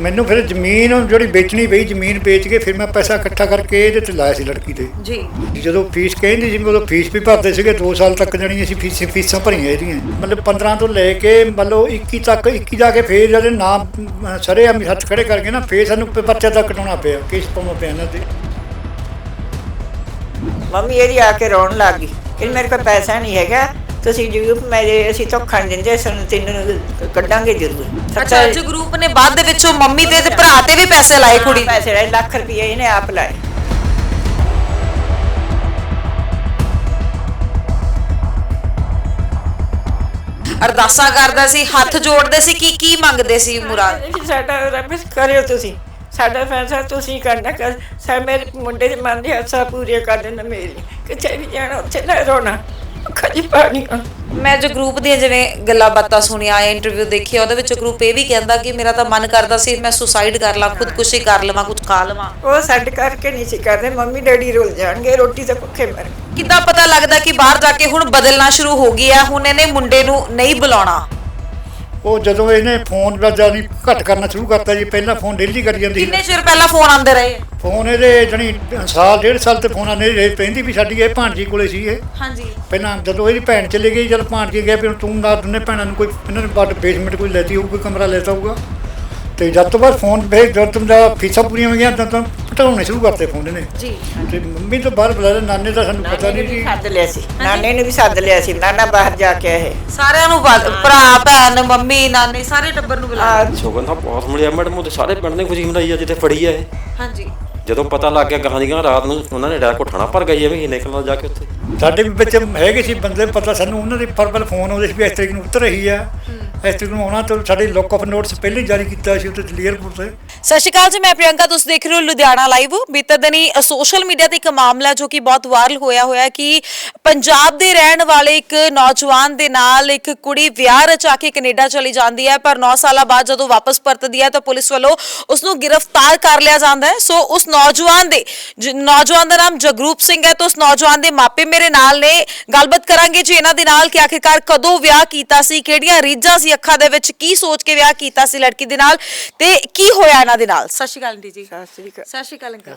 ਮੈਨੂੰ ਫਿਰ ਜ਼ਮੀਨ ਜਿਹੜੀ ਵੇਚਣੀ ਪਈ ਜ਼ਮੀਨ ਵੇਚ ਕੇ ਫਿਰ ਮੈਂ ਪੈਸਾ ਇਕੱਠਾ ਕਰਕੇ ਇਹਦੇ ਤੇ ਲਾਇਆ ਸੀ ਲੜਕੀ ਤੇ ਜੀ। ਜਦੋਂ ਫੀਸ ਕਹਿੰਦੀ ਸੀ ਉਦੋਂ ਫੀਸ ਵੀ ਭਰਦੇ ਸੀਗੇ 2 ਸਾਲ ਤੱਕ ਜਾਣੀ ਅਸੀਂ ਫੀਸ ਫੀਸਾਂ ਭਰੀਆਂ ਇਹਦੀਆਂ। ਮਤਲਬ 15 ਤੋਂ ਲੈ ਕੇ ਮਤਲਬ 21 ਤੱਕ 21 ਜਾ ਕੇ ਫੇਰ ਜਦੋਂ ਨਾਮ ਸਰੇ ਆ ਹੱਥ ਖੜੇ ਕਰਕੇ ਨਾ ਫੇਰ ਸਾਨੂੰ ਪਰਚਾ ਤੱਕ ਕਟਾਉਣਾ ਪਿਆ ਕੇਸ ਪਾਉਣਾ ਪਿਆ ਇਹਨਾਂ ਤੇ। ਮੰਮੀ ਇਹਦੀ ਆ ਕੇ ਰੋਣ ਲੱਗ ਗਈ। ਕਿ ਮੇਰੇ ਕੋਲ ਪੈਸਾ ਨਹੀਂ ਹੈਗਾ ਤੁਸੀਂ ਜਰੂਰ ਮੇਰੇ ਅਸੀਂ ਧੋਖਾ ਨਹੀਂ ਦਿੰਦੇ ਸਾਨੂੰ ਤੈਨੂੰ ਕੱਢਾਂਗੇ ਜ਼ਰੂਰ। ਅੱਛਾ ਅੱਜ ਗਰੁੱਪ ਨੇ ਬਾਅਦ ਦੇ ਵਿੱਚੋਂ ਮੰਮੀ ਦੇ ਤੇ ਭਰਾ ਤੇ ਵੀ ਪੈਸੇ ਲਾਏ ਕੁੜੀ। ਪੈਸੇ ਲਾਏ ਲੱਖ ਰੁਪਏ ਇਹਨੇ ਆਪ ਲਾਏ। ਅਰਦਾਸਾਂ ਕਰਦਾ ਸੀ ਹੱਥ ਜੋੜਦੇ ਸੀ ਕੀ ਕੀ ਮੰਗਦੇ ਸੀ ਮੁਰਾਦ? ਸਾਡਾ ਰੱਬ ਕਰਿਓ ਤੁਸੀਂ। ਸਾਡਾ ਫੈਸਲਾ ਤੁਸੀਂ ਕਰਨਾ ਕਰ ਸਾ ਮੇਰੇ ਮੁੰਡੇ ਦੇ ਮਨ ਦੀ ਆਸਾ ਪੂਰੀ ਕਰ ਦੇਣਾ ਮੇਰੀ। ਕਿਤੇ ਵੀ ਜਾਣਾ ਉੱਥੇ ਨਾ ਰੋਣਾ। ਅੱਖਾਂ 'ਚ ਪਾਣੀ ਆਉਣਾ। ਮੈਂ ਜੋ ਗਰੁੱਪ ਦੀਆਂ ਜਿਵੇਂ ਗੱਲਾਂ ਬਾਤਾਂ ਸੁਣੀਆਂ ਇੰਟਰਵਿਊ ਦੇਖਿਆ ਉਹਦੇ ਵਿੱਚ ਗਰੁੱਪ ਇਹ ਵੀ ਕਹਿੰਦਾ ਕਿ ਮੇਰਾ ਤਾਂ ਮਨ ਕਰਦਾ ਸੀ ਮੈਂ ਸੁਸਾਈਡ ਕਰ ਲਾਂ ਖੁਦਕੁਸ਼ੀ ਕਰ ਲਵਾਂ ਕੁਝ ਖਾ ਲਵਾਂ। ਉਹ ਸਾਡੇ ਕਰਕੇ ਨਹੀਂ ਸੀ ਕਰਦੇ ਮੰਮੀ ਡੈਡੀ ਰੁੱਲ ਜਾਣਗੇ ਰੋਟੀ ਤਾਂ ਭੁੱਖੇ ਮਰ ਕਿੱਦਾਂ ਪਤਾ ਲੱਗਦਾ ਕਿ ਬਾਹਰ ਜਾ ਕੇ ਹੁਣ ਬਦਲਣਾ ਸ਼ੁਰੂ ਹੋ ਗਿਆ ਹੁਣ ਇਹਨੇ ਮੁੰਡੇ ਨੂੰ ਨਹੀਂ ਬੁਲਾਉਣਾ। ਉਹ ਜਦੋਂ ਇਹਨੇ ਫੋਨ ਦਾ ਜਾਨੀ ਘੱਟ ਕਰਨਾ ਸ਼ੁਰੂ ਕਰਤਾ ਜੀ ਪਹਿਲਾਂ ਫੋਨ ਡੇਲੀ ਕਰੀ ਜਾਂਦੀ ਸੀ। ਕਿੰਨੇ ਚਿਰ ਪਹਿਲਾਂ ਫੋਨ ਆਉਂਦੇ ਰਹੇ? ਫੋਨ ਇਹਦੇ ਜਣੀ ਸਾਲ ਡੇਢ ਸਾਲ ਤੇ ਫੋਨ ਆਨੇ ਰਹੇ। ਪੈਂਦੀ ਵੀ ਸਾਡੀ ਇਹ ਭਾਣਜੀ ਕੋਲੇ ਸੀ ਇਹ। ਹਾਂਜੀ। ਪਹਿਲਾਂ ਜਦੋਂ ਇਹਦੀ ਭੈਣ ਚਲੀ ਗਈ ਜਦ ਭਾਣਜੀ ਗਿਆ ਵੀ ਹੁਣ ਤੂੰ ਨਾ ਦੋਨੇ ਭੈਣਾਂ ਨੂੰ ਕੋਈ ਇਹਨਾਂ ਨੇ ਬਾਅਦ ਬੇਸਮੈਂਟ ਕੋਈ ਲੈਤੀ ਹੋਊ ਕੋਈ ਕਮਰਾ ਲੈਤਾ ਹੋਊਗਾ। ਤੇ ਜਦ ਤੋਂ ਬਾਅਦ ਫੋਨ ਭੇਜ ਜਦ ਤੁਮ ਦਾ ਫੀਸਾਂ ਪੂਰੀਆਂ ਹੋ ਗਈਆਂ ਤਾਂ ਤਾਂ ਪਟਾਉਣੇ ਸ਼ੁਰੂ ਕਰਤੇ ਫੋਨ ਇਹਨੇ। ਜੀ। ਤੇ ਮੰਮੀ ਤੋਂ ਬਾਹਰ ਬੁਲਾ ਲਿਆ ਨਾਨੇ ਦਾ ਸਾਨੂੰ ਪਤਾ ਨਹੀਂ ਜੀ ਸੱਦ ਲਿਆ ਸੀ। ਨਾਨੇ ਨੂੰ ਵੀ ਸੱਦ ਲਿਆ ਸੀ ਨਾਨਾ ਬਾਹਰ ਜਾ ਕੇ ਆਏ। ਸਾਰਿਆਂ ਨੂੰ ਭਰਾ ਭੈਣ ਮੰਮੀ ਨਾਨੇ ਸਾਰੇ ਟੱਬਰ ਨੂੰ ਬੁਲਾ ਆ ਸ਼ੋਗਨ ਤਾਂ ਬਹੁਤ ਮਿਲਿਆ ਮੈਡਮ ਉਹ ਤੇ ਸਾਰੇ ਪਿੰਡ ਨੇ ਖੁਸ਼ੀ ਮਨਾਈ ਆ ਜਿੱਥੇ ਫੜੀ ਆ ਇਹ। ਹਾਂਜੀ। ਜਦੋਂ ਪਤਾ ਲੱਗ ਗਿਆ ਗਾਂ ਦੀਆਂ ਰਾਤ ਨੂੰ ਉਹਨਾਂ ਨੇ ਡਰ ਕੋਠਾਣਾ ਭਰ ਗਈ ਐਵੇਂ ਹੀ ਨਿਕਲਣਾ ਜਾ ਕੇ ਉੱਥੇ। ਸਾਡੇ ਵੀ ਵਿੱਚ ਹੈਗੇ ਸੀ ਬੰਦੇ ਪਤਾ ਸਾਨੂੰ ਉਹਨਾਂ ਦੇ ਫਰਬਲ ਫੋਨ ਆਉਂਦੇ ਸੀ ਵੀ ਇਸ ਤਰੀਕ ਨੂੰ ਉਤਰ ਰਹੀ ਆ। ਇਸ ਤਰੀਕ ਨੂੰ ਆਉਣਾ ਤਾਂ ਸਾਡੇ ਲੋਕ ਆਫ ਨੋਟਸ ਪਹਿਲੇ ਹੀ ਜਾਰੀ ਕੀਤਾ ਸੀ ਉੱਤੇ ਕਲੀਅਰਪੁਰ ਤੇ। ਸਤਿ ਸ਼੍ਰੀ ਅਕਾਲ ਜੀ, ਮੈਂ ਪ੍ਰਿਯੰਕਾ, ਤੁਸੀਂ ਦੇਖ ਰਹੇ ਹੋ ਲੁਧਿਆਣਾ ਲਾਈਵ। ਬੀਤੇ ਦਿਨੀ ਸੋਸ਼ਲ ਮੀਡੀਆ ਤੇ ਇੱਕ ਮਾਮਲਾ ਜੋ ਕਿ ਬਹੁਤ ਵਾਇਰਲ ਹੋਇਆ ਹੋਇਆ ਕਿ ਪੰਜਾਬ ਦੇ ਰਹਿਣ ਵਾਲੇ ਇੱਕ ਨੌਜਵਾਨ ਦੇ ਨਾਲ ਇੱਕ ਕੁੜੀ ਵਿਆਹ ਰਚਾ ਕੇ ਕੈਨੇਡਾ ਚਲੀ ਜਾਂਦੀ ਹੈ, ਪਰ 9 ਸਾਲਾਂ ਬਾਅਦ ਜਦੋਂ ਵਾਪਸ ਪਰਤਦੀ ਹੈ ਤਾਂ ਪੁਲਿਸ ਵੱਲੋਂ ਉਸ ਨੂੰ ਗ੍ਰਿਫਤਾਰ ਕਰ ਲਿਆ ਜਾਂਦਾ ਹੈ। ਸੋ ਉਸ ਨੌਜਵਾਨ ਦੇ ਨੌਜਵਾਨ ਦਾ ਨਾਮ ਜਗਰੂਪ ਸਿੰਘ ਹੈ, ਤਾਂ ਉਸ ਨੌਜਵਾਨ ਦੇ ਮਾਪੇ ਮੇਰੇ ਨਾਲ ਨੇ। ਗੱਲਬਾਤ ਕਰਾਂਗੇ ਜੀ ਇਹਨਾਂ ਦੇ ਨਾਲ ਕਿ ਆਖਿਰਕਾਰ ਕਦੋਂ ਵਿਆਹ ਕੀਤਾ ਸੀ, ਕਿਹੜੀਆਂ ਰੀਝਾਂ ਸੀ ਅੱਖਾਂ ਦੇ ਵਿੱਚ, ਕੀ ਸੋਚ ਕੇ ਵਿਆਹ ਕੀਤਾ ਸੀ ਲੜਕੀ ਦੇ ਨਾਲ ਤੇ ਕੀ ਹੋਇਆ ਇਹਨਾਂ ਦੇ ਨਾਲ। ਸਤਿ ਸ਼੍ਰੀ ਅਕਾਲ ਆਂਟੀ ਜੀ। ਸਤਿ ਸ੍ਰੀ ਅਕਾਲ। ਸਤਿ ਸ਼੍ਰੀ ਅਕਾਲ ਅੰਕਲ।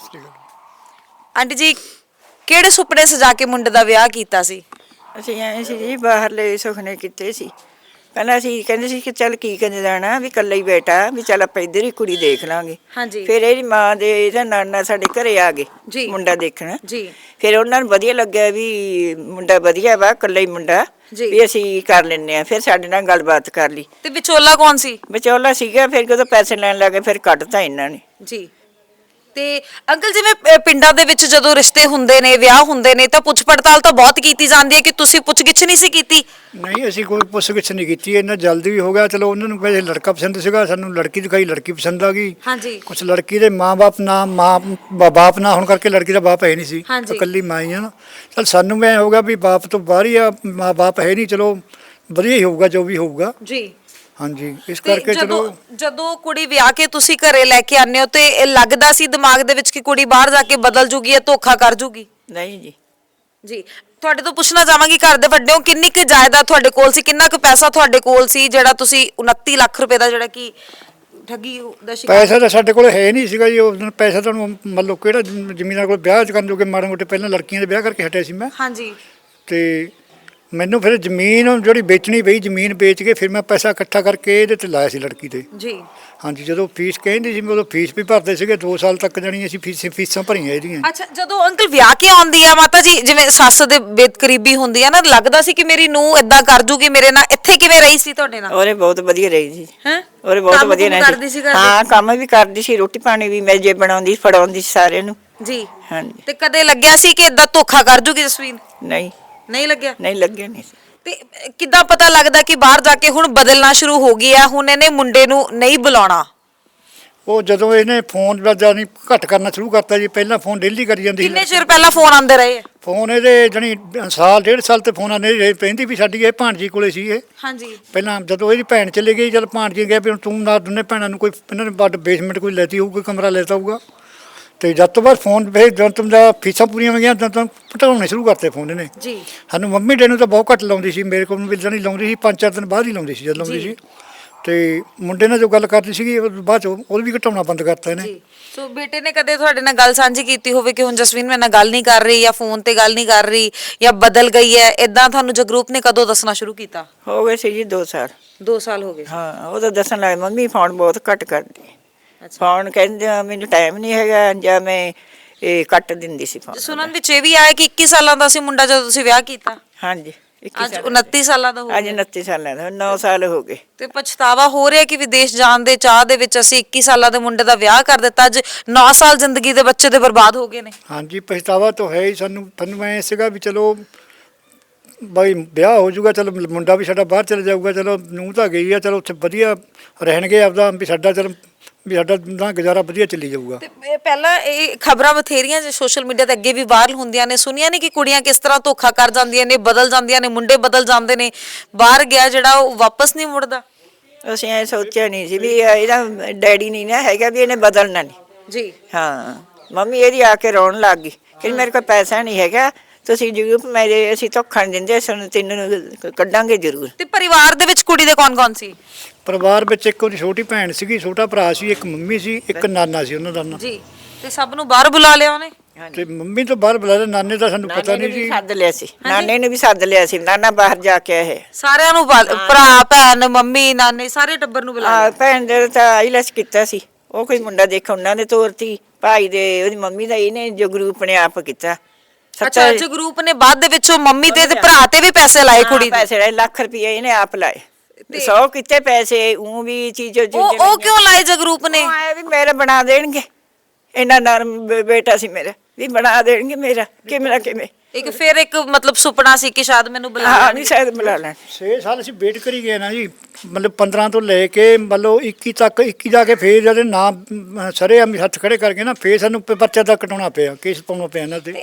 ਆਂਟੀ ਜੀ ਕਿਹੜੇ ਸੁਪਨੇ ਸਜਾ ਕੇ ਮੁੰਡੇ ਦਾ ਵਿਆਹ ਕੀਤਾ ਸੀ? ਅਸੀਂ ਐ ਸੀ ਜੀ ਬਾਹਰਲੇ ਸੁਖਨੇ ਕੀਤੇ ਸੀ। ਪਹਿਲਾਂ ਅਸੀਂ ਕਹਿੰਦੇ ਸੀ ਕਿ ਚੱਲ ਕੀ ਕਹਿੰਦੇ ਜਾਣਾ ਵੀ ਇਕੱਲਾ ਹੀ ਬੇਟਾ ਵੀ ਚੱਲ ਆਪਾਂ ਇੱਧਰ ਹੀ ਕੁੜੀ ਦੇਖ ਲਾਂਗੇ। ਹਾਂਜੀ। ਫਿਰ ਇਹਦੀ ਮਾਂ ਦੇ ਇਹਦਾ ਨਾਨਾ ਸਾਡੇ ਘਰੇ ਆ ਜੀ। ਗਏ ਮੁੰਡਾ ਦੇਖਣ। ਜੀ। ਫਿਰ ਉਹਨਾਂ ਨੂੰ ਵਧੀਆ ਲੱਗਿਆ ਵੀ ਮੁੰਡਾ ਵਧੀਆ ਵਾ ਇਕੱਲਾ ਹੀ ਮੁੰਡਾ। ਜੀ। ਵੀ ਅਸੀਂ ਕਰ ਲੈਨੇ ਆ ਫਿਰ ਸਾਡੇ ਨਾਲ ਗੱਲਬਾਤ ਕਰ ਲਈ। ਤੇ ਵਿਚੋਲਾ ਕੌਣ ਸੀ? ਵਿਚੋਲਾ ਸੀਗਾ ਫਿਰ ਜਦੋਂ ਪੈਸੇ ਲੈਣ ਲੱਗੇ ਫਿਰ ਕੱਢਤਾ ਇਹਨਾਂ ਨੇ। ਜੀ। ਤੇ ਅੰਕਲ ਜਿਵੇਂ ਅ, ਪਿੰਡਾਂ ਦੇ ਵਿੱਚ ਜਦੋਂ ਰਿਸ਼ਤੇ ਹੁੰਦੇ ਨੇ ਵਿਆਹ ਹੁੰਦੇ ਨੇ ਤਾਂ ਪੁੱਛ ਪੜਤਾਲ ਤਾਂ ਬਹੁਤ ਕੀਤੀ ਜਾਂਦੀ ਹੈ ਕਿ ਤੁਸੀਂ ਪੁੱਛਗਿੱਛ ਨਹੀਂ ਸੀ ਕੀਤੀ? ਨਹੀਂ ਅਸੀਂ ਕੋਈ ਪੁੱਛਗਿੱਛ ਨਹੀਂ ਕੀਤੀ। ਇੰਨਾ ਜਲਦੀ ਵੀ ਹੋ ਗਿਆ। ਚਲੋ ਉਹਨਾਂ ਨੂੰ ਵੈਸੇ ਲੜਕਾ ਪਸੰਦ ਸੀਗਾ ਸਾਨੂੰ ਲੜਕੀ ਦਿਖਾਈ ਲੜਕੀ ਪਸੰਦ ਆ ਗਈ। ਹਾਂਜੀ। ਕੁਛ ਲੜਕੀ ਦੇ ਮਾਂ-ਬਾਪ ਨਾ ਮਾਂ ਬਾ- ਬਾਪ ਨਾ ਹੋਣ ਕਰਕੇ ਲੜਕੀ ਦਾ ਬਾਪ ਹੈ ਨਹੀਂ ਸੀ। ਹਾਂਜੀ। ਇਕੱਲੀ ਮਾਂ ਹੀ ਆ ਨਾ। ਚਲ ਸਾਨੂੰ ਮੈਂ ਹੋਗਾ ਵੀ ਬਾਪ ਤੋਂ ਬਾਹਰ ਹੀ ਆ ਮਾਂ-ਬਾਪ ਹੈ ਨਹੀਂ। ਚਲੋ ਵਧੀਆ ਹੀ ਹੋਊਗਾ ਜੋ ਵੀ ਹੋਊਗਾ। ਜੀ। ਹਾਂਜੀ ਇਸ ਤੇ ਕਰਕੇ ਜਦੋਂ ਚਲੋ ਜਦੋਂ ਕੁੜੀ ਵਿਆਹ ਕੇ ਤੁਸੀਂ ਘਰੇ ਲੈ ਕੇ ਆਉਂਦੇ ਹੋ ਤੇ ਇਹ ਲੱਗਦਾ ਸੀ ਦਿਮਾਗ ਦੇ ਵਿੱਚ ਕਿ ਕੁੜੀ ਬਾਹਰ ਜਾ ਕੇ ਬਦਲ ਜੂਗੀ ਜਾਂ ਧੋਖਾ ਕਰ ਜੂਗੀ? ਨਹੀਂ ਜੀ। ਜੀ। ਤੁਹਾਡੇ ਤੋਂ ਪੁੱਛਣਾ ਚਾਹਾਂਗੀ ਘਰ ਦੇ ਵੱਡਿਓ ਕਿੰਨੀ ਕੁ ਜਾਇਦਾਦ ਤੁਹਾਡੇ ਕੋਲ ਸੀ? ਕਿੰਨਾ ਕੁ ਪੈਸਾ ਤੁਹਾਡੇ ਕੋਲ ਸੀ ਜਿਹੜਾ ਤੁਸੀਂ 29 ਲੱਖ ਰੁਪਏ ਦਾ ਜਿਹੜਾ ਕਿ ਠੱਗੀ ਦਾ ਸ਼ਿਕਾਰ ਪੈਸਾ ਤਾਂ ਸਾਡੇ ਕੋਲ ਹੈ ਨਹੀਂ ਸੀਗਾ ਜੀ ਉਸ ਦਿਨ ਪੈਸਾ ਤੁਹਾਨੂੰ ਮੰਨ ਲਓ ਕਿਹੜਾ ਜ਼ਮ- ਜ਼ਮੀਨਾਂ ਕੋਲ ਵਿਆਹ ਚ ਕਰਨ ਜੋਗੇ ਮਾੜੇ ਮੋਟੇ ਪਹਿਲਾਂ ਲੜਕੀਆਂ ਦੇ ਵਿਆਹ ਕਰਕੇ ਹਟਿਆ ਸੀ ਮੈਂ। ਹਾਂਜੀ। ਤੇ ਮੈਨੂੰ ਫਿਰ ਜ਼ਮੀਨ ਜਿਹੜੀ ਵੇਚਣੀ ਪਈ ਜ਼ਮੀਨ ਵੇਚ ਕੇ ਫਿਰ ਮੈਂ ਪੈਸਾ ਇਕੱਠਾ ਕਰਕੇ ਇਹਦੇ ਤੇ ਲਾਇਆ ਸੀ ਲੜਕੀ ਤੇ। ਜੀ। ਹਾਂਜੀ ਜਦੋਂ ਫੀਸ ਕਹਿੰਦੀ ਸੀ ਉਦੋਂ ਫੀਸ ਵੀ ਭਰਦੇ ਸੀਗੇ 2 ਸਾਲ ਤੱਕ ਜਾਣੀ ਅਸੀਂ ਫੀਸ ਫੀਸਾਂ ਭਰੀਆਂ ਇਹਦੀਆਂ। ਅੱਛਾ ਜਦੋਂ ਅੰਕਲ ਵਿਆਹ ਕੇ ਆਉਂਦੀ ਆ ਮਾਤਾ ਜੀ ਜਿਵੇਂ ਸੱਸ ਦੇ ਬੇਕਰੀਬੀ ਹੁੰਦੀ ਆ ਨਾ ਲੱਗਦਾ ਸੀ ਕਿ ਮੇਰੀ ਨੂੰਹ ਇਦਾਂ ਕਰ ਜੂਗੀ ਮੇਰੇ ਨਾਲ ਇੱਥੇ ਕਿਵੇਂ ਰਹੀ ਸੀ ਤੁਹਾਡੇ ਨਾਲ? ਉਹਨੇ ਬਹੁਤ ਵਧੀਆ ਰਹੀ ਜੀ ਹੈ? ਉਹਨੇ ਬਹੁਤ ਵਧੀਆ ਰਹੀ ਸੀ? ਹਾਂ ਕੰਮ ਵੀ ਕਰਦੀ ਸੀ ਰੋਟੀ ਪਾਣੀ ਵੀ ਮੇਜੇ ਬਣਾਉਂਦੀ ਫੜਾਉਂਦੀ ਸਾਰਿਆਂ ਨੂੰ। ਜੀ। ਹਾਂਜੀ। ਤੇ ਕਦੇ ਲੱਗਿਆ ਸੀ ਕਿ ਇਦਾਂ ਧੋਖਾ ਕਰ ਜੂਗੀ ਜਸਵੀਨ? ਨਹੀਂ। ਨਹੀਂ ਲੱਗਿਆ? ਨਹੀਂ ਲੱਗੇ ਨਹੀਂ ਸੀ। ਤੇ ਕਿੱਦਾਂ ਪਤਾ ਲੱਗਦਾ ਕਿ ਬਾਹਰ ਜਾ ਕੇ ਹੁਣ ਬਦਲਣਾ ਸ਼ੁਰੂ ਹੋ ਗਿਆ ਹੁਣ ਇਹਨੇ ਮੁੰਡੇ ਨੂੰ ਨਹੀਂ ਬੁਲਾਉਣਾ। ਉਹ ਜਦੋਂ ਇਹਨੇ ਫੋਨ ਦਾ ਜਾਨੀ ਘੱਟ ਕਰਨਾ ਸ਼ੁਰੂ ਕਰਤਾ ਜੀ ਪਹਿਲਾਂ ਫੋਨ ਡੇਲੀ ਕਰੀ ਜਾਂਦੀ ਕਿੰਨੇ ਸੀ ਚਿਰ ਪਹਿਲਾਂ ਫੋਨ ਆਉਂਦੇ ਰਹੇ ਫੋਨ ਇਹਦੇ ਜਣੀ ਸਾਲ ਡੇਢ ਸਾਲ ਤੇ ਫੋਨ ਆਨੇ ਰਹੇ। ਪੈਂਦੀ ਵੀ ਸਾਡੀ ਇਹ ਭਾਣਜੀ ਕੋਲੇ ਸੀ ਇਹ। ਹਾਂਜੀ। ਪਹਿਲਾਂ ਜਦੋਂ ਇਹਦੀ ਭੈਣ ਚਲੀ ਗਈ ਜਦ ਭਾਣਜੀ ਗਿਆ ਵੀ ਹੁਣ ਤੂੰ ਨਾ ਦੋਨੇ ਭੈਣਾਂ ਨੂੰ ਕੋਈ ਇਹਨਾਂ ਨੇ ਬਾਅਦ ਬੇਸਮੈਂਟ ਕੋਈ ਲੈਤੀ ਹੋਊ ਕੋਈ ਕਮਰਾ ਲੈਤਾ ਹੋਊਗਾ। ਤੇ ਜਦ ਤੋਂ ਬਾਅਦ ਫੋਨ ਭੇਜ ਜਦ ਤੁਮ ਦਾ ਫੀਸਾਂ ਪੂਰੀਆਂ ਹੋ ਗਈਆਂ ਤਾਂ ਤਾਂ ਪਟਾਉਣੇ ਸ਼ੁਰੂ ਕਰਤੇ ਫੋਨ ਇਹਨੇ। ਜੀ। ਸਾਨੂੰ ਮੰਮੀ ਡੇ ਨੂੰ ਤਾਂ ਬਹੁਤ ਘੱਟ ਲਾਉਂਦੀ ਸੀ ਮੇਰੇ ਕੋਲ ਵੀ ਨਹੀਂ ਲਾਉਂਦੀ ਸੀ ਪੰਜ ਚਾਰ ਦਿਨ ਬਾਅਦ ਹੀ ਲਾਉਂਦੀ ਸੀ ਜਦ ਲਾਉਂਦੀ। ਸੀ। ਤੇ ਮੁੰਡੇ ਨਾਲ ਜੋ ਗੱਲ ਕਰਦੀ ਸੀਗੀ ਉਹ ਬਾਅਦ ਚ ਉਹ ਵੀ ਘਟਾਉਣਾ ਬੰਦ ਕਰਤਾ ਇਹਨੇ। ਜੀ। ਸੋ ਬੇਟੇ ਨੇ ਕਦੇ ਤੁਹਾਡੇ ਨਾਲ ਗੱਲ ਸਾਂਝੀ ਕੀਤੀ ਹੋਵੇ ਕਿ ਹੁਣ ਜਸਵੀਨ ਮੇਰੇ ਨਾਲ ਗੱਲ ਨਹੀਂ ਕਰ ਰਹੀ ਜਾਂ ਫੋਨ ਤੇ ਗੱਲ ਨਹੀਂ ਕਰ ਰਹੀ ਜਾਂ ਬਦਲ ਗਈ ਹੈ ਇਦਾਂ ਤੁਹਾਨੂੰ ਜਗਰੂਪ ਨੇ ਕਦੋਂ ਦੱਸਣਾ ਸ਼ੁਰੂ ਕੀਤਾ? ਹੋ ਗਏ ਸੀ ਜੀ 2 ਸਾਲ। 2 ਸਾਲ ਹੋ ਗਏ ਹਾਂ ਉਹ ਤਾਂ ਦੱਸਣ ਲੱਗ ਮੰਮੀ ਫੋਨ ਬਹੁਤ ਘੱਟ ਕਰਦੀ। ਫੋਨ ਕਹਿੰਦੇ ਆ, ਮੈਨੂੰ ਟਾਈਮ ਨਹੀਂ ਹੈਗਾ ਜਾਂ ਮੈਂ ਇਹ ਕੱਟ ਦਿੰਦੀ ਸੀ ਫੋਨ ਸੁਣਨ ਵਿੱਚ ਇਹ ਵੀ ਆਇਆ ਕਿ 21 ਸਾਲਾਂ ਦਾ ਸੀ ਮੁੰਡਾ ਜਦੋਂ ਤੁਸੀਂ ਵਿਆਹ ਕੀਤਾ? ਹਾਂਜੀ 21 ਅੱਜ ਸਾਲ 29 ਸਾਲਾਂ ਦਾ ਹੋ ਅੱਜ ਗਿਆ। 29 ਸਾਲਾਂ ਦਾ 9 ਸਾਲ ਹੋ ਗਏ। ਤੇ ਪਛਤਾਵਾ ਹੋ ਰਿਹਾ ਕਿ ਵਿਦੇਸ਼ ਜਾਣ ਦੇ ਚਾਹ ਦੇ ਵਿੱਚ ਅਸੀਂ 21 ਸਾਲਾਂ ਦੇ ਮੁੰਡੇ ਦਾ ਵਿਆਹ ਕਰ ਦਿੱਤਾ ਅੱਜ 9 ਸਾਲ ਜ਼ਿੰਦਗੀ ਦੇ ਬੱਚੇ ਦੇ ਬਰਬਾਦ ਹੋ ਗਏ ਨੇ। ਹਾਂਜੀ ਪਛਤਾਵਾ ਤਾਂ ਹੈ ਹੀ ਸਾਨੂੰ ਐ ਸੀਗਾ ਵੀ ਚਲੋ ਬਈ ਵਿਆਹ ਹੋ ਜਾਊਗਾ ਚਲੋ ਮੁੰਡਾ ਵੀ ਸਾਡਾ ਬਾਹਰ ਚਲੇ ਜਾਊਗਾ ਚਲੋ ਨੂੰ ਤਾਂ ਗਈ ਆ ਚਲੋ ਉੱਥੇ ਵਧੀਆ ਰਹਿਣਗੇ ਆਪਦਾ ਵੀ ਸਾਡਾ ਚਲ ਵੀ ਸਾਡਾ ਨਾ ਗੁਜ਼ਾਰਾ ਵਧੀਆ ਚੱਲੀ ਜਾਊਗਾ। ਤੇ ਇਹ ਪਹਿਲਾਂ ਇਹ ਖਬਰਾਂ ਬਥੇਰੀਆਂ ਜੇ ਸੋਸ਼ਲ ਮੀਡੀਆ ਤੇ ਅੱਗੇ ਵੀ ਵਾਇਰਲ ਹੁੰਦੀਆਂ ਨੇ ਸੁਣੀਆਂ ਨੇ ਕਿ ਕੁੜੀਆਂ ਕਿਸ ਤਰ੍ਹਾਂ ਧੋਖਾ ਕਰ ਜਾਂਦੀਆਂ ਨੇ ਬਦਲ ਜਾਂਦੀਆਂ ਨੇ ਮੁੰਡੇ ਬਦਲ ਜਾਂਦੇ ਨੇ ਬਾਹਰ ਗਿਆ ਜਿਹੜਾ ਉਹ ਵਾਪਸ ਨਹੀਂ ਮੁੜਦਾ? ਅਸੀਂ ਐ ਸੋਚਿਆ ਨਹੀਂ ਸੀ ਵੀ ਇਹ- ਇਹਦਾ ਡੈਡੀ ਨਹੀਂ ਨਾ ਹੈਗਾ ਵੀ ਇਹਨੇ ਬਦਲਣਾ ਨਹੀਂ। ਜੀ। ਹਾਂ ਮੰਮੀ ਇਹਦੀ ਆ ਕੇ ਰੋਣ ਲੱਗ ਗਈ। ਕਿ ਮੇਰੇ ਕੋਲ ਪੈਸਾ ਨਹੀਂ ਹੈਗਾ ਤੁਸੀਂ ਜ਼ਰੂਰ ਮੇਰੇ ਅਸੀਂ ਧੋਖਾ ਨਹੀਂ ਦਿੰਦੇ ਸਾਨੂੰ ਤਿੰਨ ਨੂੰ ਕੱਢਾਂਗੇ ਜ਼ਰੂਰ। ਤੇ ਪਰਿਵਾਰ ਦੇ ਵਿੱਚ ਕੁੜੀ ਦੇ ਕੌਣ-ਕੌਣ ਸੀ? ਪਰਿਵਾਰ ਵਿੱਚ ਇੱਕ ਉਹਦੀ ਛੋਟੀ ਭੈਣ ਸੀਗੀ ਛੋਟਾ ਭਰਾ ਸੀ ਇੱਕ ਮੰਮੀ ਸੀ ਇੱਕ ਨਾਨਾ ਸੀ ਉਹਨਾਂ ਦਾ ਨਾਂ। ਜੀ ਤੇ ਸਭ ਨੂੰ ਬਾਹਰ ਬੁਲਾ ਲਿਆ ਉਹਨੇ? ਤੇ ਮੰਮੀ ਤੋਂ ਬਾਹਰ ਬੁਲਾ ਲਿਆ ਨਾਨੇ ਦਾ ਸਾਨੂੰ ਪਤਾ ਨਹੀਂ ਜੀ ਸੱਦ ਲਿਆ ਸੀ ਨਾਨੇ ਨੇ ਵੀ ਸੱਦ ਲਿਆ ਸੀ ਨਾਨਾ ਬਾਹਰ ਜਾ ਕੇ ਆਏ। ਸਾਰਿਆਂ ਨੂੰ ਬੁਲਾ- ਭਰਾ ਭੈਣ ਮੰਮੀ ਨਾਨੇ ਸਾਰੇ ਟੱਬਰ ਨੂੰ ਬੁਲਾ ਆ ਲਿਆ ਭੈਣ ਦੇ ਤਾਂ ਆਈਲੈਸ ਕੀਤਾ ਸੀ। ਉਹ ਕੋਈ ਮੁੰਡਾ ਦੇਖ ਉਹਨਾਂ ਦੇ ਤੋਰਤੀ ਭਾਈ ਦੇ ਉਹਦੀ ਮੰਮੀ ਦਾ ਇਹਨੇ ਜੋ ਗਰੁੱਪ ਨੇ ਆਪ ਕੀਤਾ। ਅੱਛਾ ਅੱਜ ਗਰੁੱਪ ਨੇ ਬਾਅਦ ਦੇ ਵਿੱਚੋਂ ਮੰਮੀ ਤੇ ਤੇ ਭਰਾ ਤੇ ਵੀ ਪੈਸੇ ਲਾਏ ਕੁੜੀ ਦੇ। ਪੈਸੇ ਲਾਏ ਲੱਖ ਰੁਪਏ ਇਹਨੇ ਆਪ ਲਾਏ। ਸੌ ਕਿਤੇ ਪੈਸੇ ਉਹ ਵੀ ਚੀਜ਼ ਉਹ ਉਹ ਕਿਉਂ ਲਾਏ ਜਗਰੂਪ ਨੇ? ਉਹ ਆਏ ਵੀ ਮੇਰੇ ਬਣਾ ਦੇਣਗੇ। ਇਹਨਾਂ ਨਰਮ ਬੇਟਾ ਸੀ ਮੇਰਾ ਵੀ ਬਣਾ ਦੇਣਗੇ ਮੇਰਾ ਕਿਵੇਂ ਨਾ ਕਿਵੇਂ? ਇੱਕ ਫਿਰ ਇੱਕ ਮਤਲਬ ਸੁਪਨਾ ਸੀ ਕਿ ਸ਼ਾਇਦ ਮੈਨੂੰ ਬੁਲਾ ਹਾਂ। ਨਹੀਂ ਸ਼ਾਇਦ ਬੁਲਾ ਲੈਣ। 6 ਸਾਲ ਅਸੀਂ ਵੇਟ ਕਰੀ ਗਏ ਨਾ ਜੀ ਮਤਲਬ 15 ਤੋਂ ਲੈ ਕੇ ਮਤਲਬ 21 ਤੱਕ 21 ਜਾ ਕੇ ਫੇਰ ਜਦੋਂ ਨਾਮ ਸਰੇ ਹੱਥ ਖੜੇ ਕਰਕੇ ਨਾ ਫੇਰ ਸਾਨੂੰ ਪਰਚਾ ਦਾ ਕਟਾਉਣਾ ਪਿਆ ਕੇਸ ਪਾਉਣਾ ਪਿਆ ਇਹਨਾਂ ਤੇ।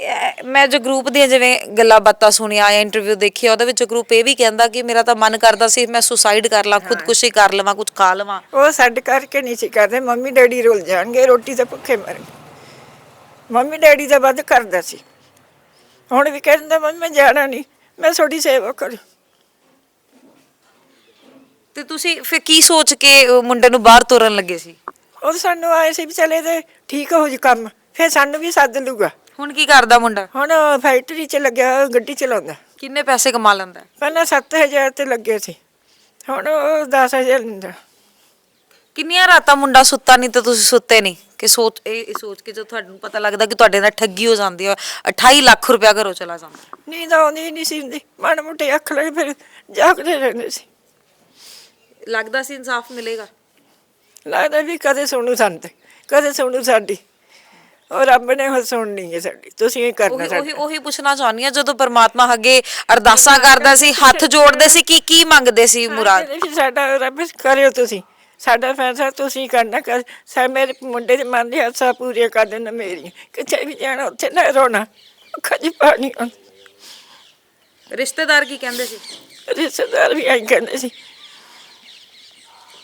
ਮੈਂ ਜੋ ਗਰੁੱਪ ਦੀਆਂ ਜਿਵੇਂ ਗੱਲਾਂ ਬਾਤਾਂ ਸੁਣੀਆਂ ਜਾਂ ਇੰਟਰਵਿਊ ਦੇਖਿਆ ਉਹਦੇ ਵਿੱਚ ਗਰੁੱਪ ਇਹ ਵੀ ਕਹਿੰਦਾ ਕਿ ਮੇਰਾ ਤਾਂ ਮਨ ਕਰਦਾ ਸੀ ਮੈਂ ਸੁਸਾਈਡ ਕਰ ਲਾਂ ਖੁਦਕੁਸ਼ੀ ਕਰ ਲਵਾਂ ਕੁਝ ਖਾ ਲਵਾਂ। ਉਹ ਛੱਡ ਕਰਕੇ ਨਹੀਂ ਸੀ ਕਰਦੇ ਮੰਮੀ ਡੈਡੀ ਰੁੱਲ ਜਾਣਗੇ ਰੋਟੀ ਤੇ ਭੁੱਖੇ ਮਰਨਗੇ ਮੰਮੀ ਡੈਡੀ ਤਾਂ ਵੱਧ ਕਰਦਾ ਸੀ। ਹੁਣ ਵੀ ਕਹਿੰਦਾ ਮੰਮੀ ਮੈਂ ਜਾਣਾ ਨਹੀਂ ਮੈਂ ਤੁਹਾਡੀ ਸੇਵਾ ਕਰ। ਤੇ ਤੁਸੀਂ ਫਿਰ ਕੀ ਸੋਚ ਕੇ ਮੁੰਡੇ ਨੂੰ ਬਾਹਰ ਤੋਰਨ ਲੱਗੇ ਸੀ? ਉਹ ਸਾਨੂੰ ਆਏ ਸੀ ਵੀ ਚਲੇ ਤੇ ਠੀਕ ਹੋ ਜੀ ਕੰਮ ਫਿਰ ਸਾਨੂੰ ਵੀ ਸੱਦ ਲੂਗਾ ਹੁਣ ਕੀ ਕਰਦਾ ਮੁੰਡਾ? ਹੁਣ ਫੈਕਟਰੀ 'ਚ ਲੱਗਿਆ ਹੋਇਆ, ਗੱਡੀ ਚਲਾਉਂਦਾ। ਕਿੰਨੇ ਪੈਸੇ ਕਮਾ ਲੈਂਦਾ? ਪਹਿਲਾਂ 7000 ਤੇ ਲੱਗੇ ਸੀ ਹੁਣ ਉਹ 10000 ਲੈਂਦਾ ਕਿੰਨੀਆਂ ਰਾਤਾਂ ਮੁੰਡਾ ਸੁੱਤਾ ਨਹੀਂ ਤੇ ਤੁਸੀਂ ਸੁੱਤੇ ਨਹੀਂ? ਕਿ ਸੋਚ ਇਹ ਇਹ ਸੋਚ ਕੇ ਜਦੋਂ ਤੁਹਾਨੂੰ ਪਤਾ ਲੱਗਦਾ ਕਿ ਤੁਹਾਡੇ ਨਾਲ ਠੱਗੀ ਹੋ ਜਾਂਦੀ ਹੈ 28 ਲੱਖ ਰੁਪਇਆ ਘਰੋਂ ਚਲਾ ਜਾਂਦਾ। ਨੀਂਦ ਆਉਂਦੀ ਨਹੀਂ ਸੀ ਹੁੰਦੀ। ਮਾੜੇ ਮੋਟੇ ਅੱਖ ਲੱਗ ਫਿਰ ਜਾਗਦੇ ਰਹਿੰਦੇ ਸੀ। ਲੱਗਦਾ ਸੀ ਇਨਸਾਫ ਮਿਲੇਗਾ? ਲੱਗਦਾ ਵੀ ਕਦੇ ਸੁਣੂ ਸੰਤ ਕਦੇ ਸੁਣੂ ਸਾਡੀ। ਉਹ ਰੱਬ ਨੇ ਹੁਣ ਸੁਣਨੀ ਹੈ ਸਾਡੀ ਤੁਸੀਂ ਇਹ ਕਰਨਾ ਉਹੀ ਉਹੀ ਸਾਡਾ। ਉਹੀ ਪੁੱਛਣਾ ਚਾਹੁੰਦੀ ਆ ਜਦੋਂ ਪਰਮਾਤਮਾ ਅੱਗੇ ਅਰਦਾਸਾਂ ਕਰਦਾ ਸੀ ਹੱਥ ਜੋੜਦੇ ਸੀ ਕੀ ਕੀ ਮੰਗਦੇ ਸੀ ਮੁਰਾਦ? ਸਾਡਾ ਰੱਬ ਕਰਿਓ ਤੁਸੀਂ। ਸਾਡਾ ਫੈਸਲਾ ਤੁਸੀਂ ਕਰਨਾ ਕਰ। ਸਾ ਮੇਰੇ ਮੁੰਡੇ ਦੇ ਮਨ ਦੀ ਆਸਾ ਪੂਰੀਆਂ ਕਰ ਦੇਣਾ ਮੇਰੀ ਕਿਤੇ ਵੀ ਜਾਣਾ ਉੱਥੇ ਨਾ ਰੋਣਾ। ਅੱਖਾਂ 'ਚ ਪਾਣੀ। ਰਿਸ਼ਤੇਦਾਰ ਕੀ ਕਹਿੰਦੇ ਸੀ? ਰਿਸ਼ਤੇਦਾਰ ਵੀ ਆਈ ਕਹਿੰਦੇ ਸੀ।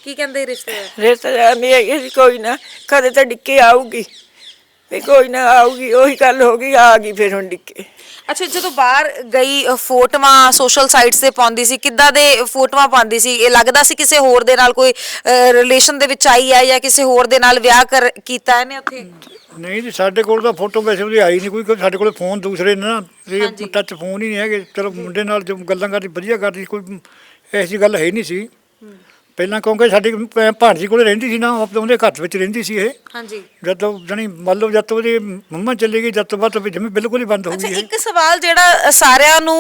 ਕੀ ਕਹਿੰਦੇ ਰਿਸ਼ਤੇਦਾਰ? ਰਿਸ਼ਤੇਦਾਰ ਵੀ ਵੀ ਕੋਈ ਨਾ ਕਦੇ ਤਾਂ ਡਿੱਕੇ ਆਊਗੀ। ਵੀ ਕੋਈ ਨਾ ਆਊਗੀ ਉਹੀ ਗੱਲ ਹੋ ਗਈ ਆ ਗਈ ਫਿਰ ਹੁਣ ਡਿੱਕੇ। ਅੱਛਾ ਜਦੋਂ ਬਾਹਰ ਗਈ ਅ, ਫੋਟੋਆਂ ਸੋਸ਼ਲ ਸਾਈਟਸ ਤੇ ਪਾਉਂਦੀ ਸੀ ਕਿੱਦਾਂ ਦੇ ਫੋਟੋਆਂ ਪਾਉਂਦੀ ਸੀ? ਇਹ ਲੱਗਦਾ ਸੀ ਕਿਸੇ ਹੋਰ ਦੇ ਨਾਲ ਕੋਈ ਰਿਲੇਸ਼ਨ ਦੇ ਵਿੱਚ ਆਈ ਹੈ ਜਾਂ ਕਿਸੇ ਹੋਰ ਦੇ ਨਾਲ ਵਿਆਹ ਕਰ ਕੀਤਾ ਇਹਨੇ ਉੱਥੇ? ਨਹੀਂ ਜੀ ਸਾਡੇ ਕੋਲ ਤਾਂ ਫੋਟੋ ਵੈਸੇ ਉਹਦੀ ਆਈ ਨਹੀਂ ਕੋਈ ਕਿਉਂਕਿ ਸਾਡੇ ਕੋਲ ਫੋਨ ਦੂਸਰੇ ਨੇ ਨਾ ਇਹ ਟੱਚ ਫੋਨ ਹੀ ਨਹੀਂ ਹੈਗੇ। ਚਲੋ ਮੁੰਡੇ ਨਾਲ ਜੋ ਗੱਲਾਂ ਕਰਦੀ ਵਧੀਆ ਕਰਦੀ ਕੋਈ ਐਸੀ ਗੱਲ ਹੈ ਨਹੀਂ ਸੀ। ਪਹਿਲਾਂ ਕਿਉਂਕਿ ਸਾਡੀ ਭੈ- ਭਾਣਜੀ ਕੋਲੇ ਰਹਿੰਦੀ ਸੀ ਨਾ ਉਹ ਉਹਦੇ ਘਰ ਵਿੱਚ ਰਹਿੰਦੀ ਸੀ ਇਹ। ਹਾਂਜੀ। ਜਦ ਜਾਣੀ ਮੰਨ ਲਓ ਜਦ ਤੋਂ ਉਹਦੀ ਮੰਮਾ ਚਲੀ ਗਈ ਜਦ ਤੋਂ ਬਾਅਦ ਤਾਂ ਜਿਵੇਂ ਬਿਲਕੁਲ ਹੀ ਬੰਦ ਹੋ ਅੱਛਾ ਗਈ ਇਹ ਇੱਕ ਸਵਾਲ ਜਿਹੜਾ ਅ, ਸਾਰਿਆਂ ਨੂੰ